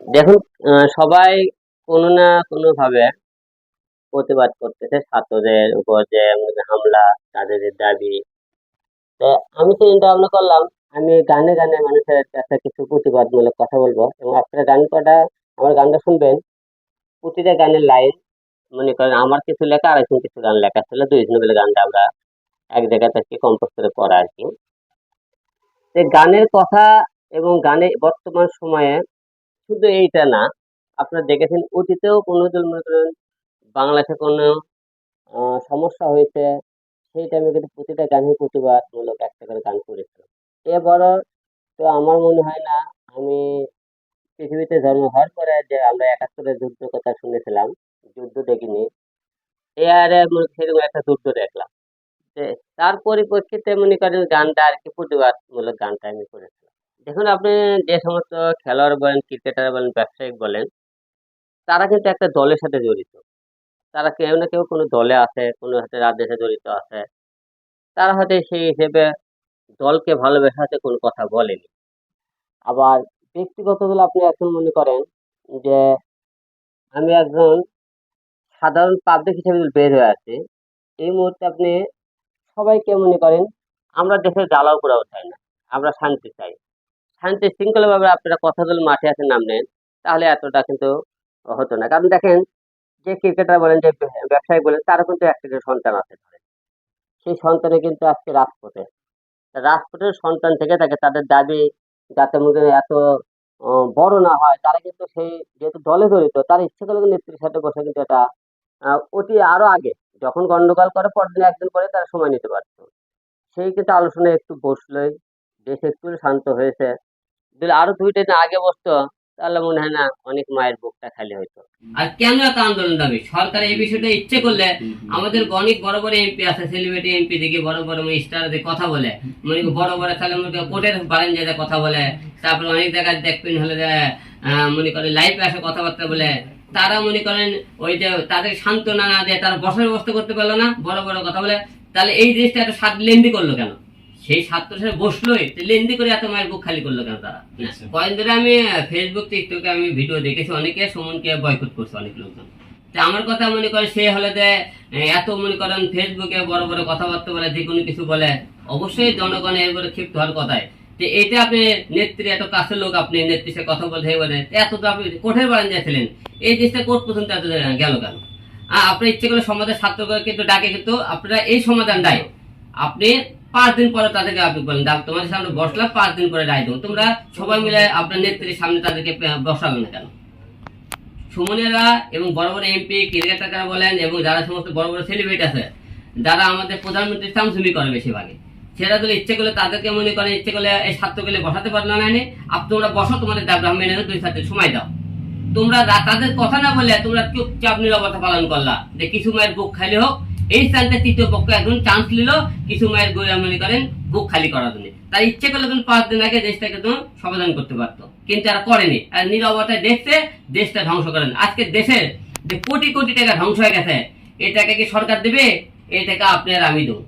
দেখুন সবাই কোনো না কোনো ভাবে প্রতিবাদ করতেছে ছাত্রদের উপর যে হামলা, তাদের দাবি। তো আমি চিন্তা ভাবনা করলাম, আমি গানে গানে মানুষের কাছে কিছু প্রতিবাদমূলক কথা বলব এবং আপনারা গান কটা, আমার গানটা শুনবেন। প্রতিটা গানের লাইন, মনে করেন আমার কিছু লেখা আর কিছু গান লেখা ছিল দুইজন মিলে গানটা আমরা এক জায়গায় থেকে কম্পোজ করে পড়া আর কি। গানের কথা এবং গানে বর্তমান সময়ে শুধু এইটা না, আপনারা দেখেছেন অতীতেও কোনো দিন মনে করেন বাংলাদেশে কোনো সমস্যা হয়েছে, সেই টাইমে কিন্তু প্রতিটা গানই প্রতিবাদমূলক একটা করে গান করেছিল এবারও তো আমার মনে হয় না, আমি পৃথিবীতে জন্ম হওয়ার পরে যে আমরা একাত্তরের যুদ্ধ কথা শুনেছিলাম, যুদ্ধ দেখিনি এয়ারে সেরকম একটা যুদ্ধ দেখলাম। তার পরিপ্রেক্ষিতে মনে করেন গানটা আর কি প্রতিবাদমূলক গানটা আমি করেছিলাম দেখুন, আপনি যে সমস্ত খেলোয়াড় বলেন, ক্রিকেটার বলেন, ব্যবসায়িক বলেন, তারা কিন্তু একটা দলের সাথে জড়িত। তারা কেউ না কেউ কোনো দলে আছে, কোনো হাতে সাথে জড়িত আছে। তারা হয়তো সেই হিসেবে দলকে ভালোবেসাতে কোনো কথা বলেনি। আবার ব্যক্তিগত বলে আপনি এখন মনে করেন যে আমি একজন সাধারণ পাবলিক হিসেবে বের হয়ে আছি এই মুহূর্তে আপনি সবাইকে মনে করেন, আমরা দেশের জ্বালাও পোড়াও চাই না, আমরা শান্তি চাই। শান্তি শৃঙ্খলাভাবে আপনারা কথা বলে মাঠে আসে নামলেন, তাহলে এতটা কিন্তু হতো না। কারণ দেখেন, যে ক্রিকেটার বলেন, যে ব্যবসায়ী বলেন, তারও কিন্তু একটা সন্তান আছে সেই সন্তানে কিন্তু আজকে রাজপথে। রাজপথের সন্তান থেকে থাকে তাদের দাবি যাতে মনে এত বড় না হয়, তারা কিন্তু সেই যেহেতু দলে জড়িত, তার ইচ্ছে করলে নেত্রীর সাথে বসে কিন্তু এটা অতি আরও আগে, যখন গন্ডগোল করে পরদিন একদিন পরে তারা সময় নিতে পারতো। সেই কিন্তু আলোচনায় একটু বসলোই, দেশ একটু শান্ত হয়েছে। যদি আরও দুই দিন আগে বসতো তাহলে মনে হয় না অনেক মায়ের বুকটা খালি হইতো। আর কেন এত আন্দোলন দাবি সরকার এই বিষয়টা ইচ্ছে করলে আমাদের অনেক বড় বড় এমপি আছে সেলিব্রিটি এমপি থেকে বড় বড় স্টার কথা বলে। মনে বড় বড় তাহলে মনে করি কোর্টের বারেন জায়গায় কথা বলে তারপরে অনেক জায়গায় দেখবেন হলে যে মনে করেন লাইভে আসে কথাবার্তা বলে। তারা মনে করেন ওই যে তাদের সান্ত্বনা না দিয়ে তারা বসার ব্যবস্থা করতে পারল না বড় বড় কথা বলে। তাহলে এই জিনিসটা এত সাত লেন্দি করল কেন? সেই ছাত্র সাথে বসলোই লেন্দি করে এত মায়ের বুক খালি করল কেন তারা? আচ্ছা। কয়েকদিন ধরে আমি ফেসবুক টিকটকে আমি ভিডিও দেখেছি অনেকে সুমনকে বয়কট করছে অনেক লোকজন। তা আমার কথা মনে করে সে হলে যে এত মনে করেন ফেসবুকে বড় বড় কথাবার্তা বলে যে কোনো কিছু বলে অবশ্যই জনগণের এরপরে ক্ষিপ্ত হওয়ার কথায় তো এটা আপনি নেত্রী এত কাছের লোক আপনি নেত্রী সাথে কথা বলতে বলে এত তো আপনি কোঠের বাড়ান যাচ্ছিলেন এই জিনিসটা কোর্ট পর্যন্ত এত গেল কেন? আপনার ইচ্ছে করে সমাজের ছাত্রকে কিন্তু ডাকে কিন্তু আপনারা এই সমাধানটাই। আপনি পাঁচ দিন পরে তাদেরকে বলেন "দাও, তোমাদের সামনে বসলাম পাঁচ দিন পরে রায় দেবো। তোমরা সবাই মিলে আপনার নেত্রীর সামনে তাদেরকে বসাবে না কেন? সুমনেরা এবং বড় বড় এমপি ক্রিকেটাররা বলেন এবং যারা সমস্ত বড় বড় সেলিব্রিটি আছে যারা আমাদের প্রধানমন্ত্রী চামচুমি করে বেশিরভাগে সেটা যদি ইচ্ছে করলে তাদেরকে মনে করে ইচ্ছে করলে এই ছাত্রগুলো বসাতে পারল না এনে আপ তোমরা বসো তোমাদের দাবি মেনে দুই ছাত্রের সময় দাও। তোমরা তাদের কথা না বলে তোমরা চুপচাপ নিরবতা পালন করলা যে কিছু মায়ের বুক খাইলে হোক এই স্থানটা তৃতীয় পক্ষ একজন চান্স নিল, কিছু মায়ের গোয়া মনে করেন বুক খালি করার জন্য। তার ইচ্ছে করলে তুমি পাঁচ দিন আগে দেশটাকে তুমি সমাধান করতে পারতো। কিন্তু এরা করেনি। আর নিরবতায় দেখছে দেশটা ধ্বংস করেন আজকে দেশের যে কোটি কোটি টাকা ধ্বংস হয়ে গেছে এই টাকা কি সরকার দেবে? এই টাকা আপনি আর আমি দেবো।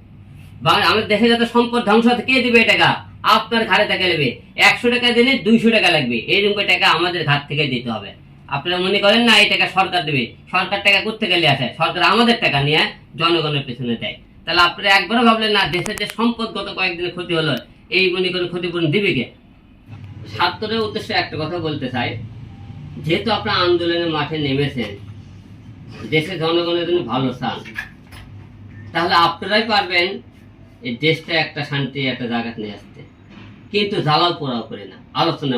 বাংলা আমাদের দেশে যত সম্পদ ধ্বংস হচ্ছে, কে দেবে এই টাকা? আপনার ঘাড়ে টাকা নেবে। একশো টাকা দিলে দুইশো টাকা লাগবে। এইরকম টাকা আমাদের ঘাট থেকে দিতে হবে। আপনারা মনে করেন না, এই টাকা সরকার দেবে? সরকার টাকা করতে গেলে আসে? সরকার আমাদের টাকা নিয়ে জনগণের পেছনে দেয়। তাহলে আপনারা একবারও ভাবলেন না, দেশের যে সম্পদ গত কয়েকদিনের ক্ষতি হলো, এই মনে করে ক্ষতিপূরণ দিবে কে? ছাত্রদের উদ্দেশ্যে একটা কথা বলতে চাই। যেহেতু আপনারা আন্দোলনের মাঠে নেমেছেন, দেশের জনগণের জন্য ভালো চান তাহলে আপনারাই পারবেন এই দেশটা একটা শান্তি, একটা জায়গা নিয়ে আসতে। কিন্তু জ্বালাও পোড়াও করে না। আলোচনা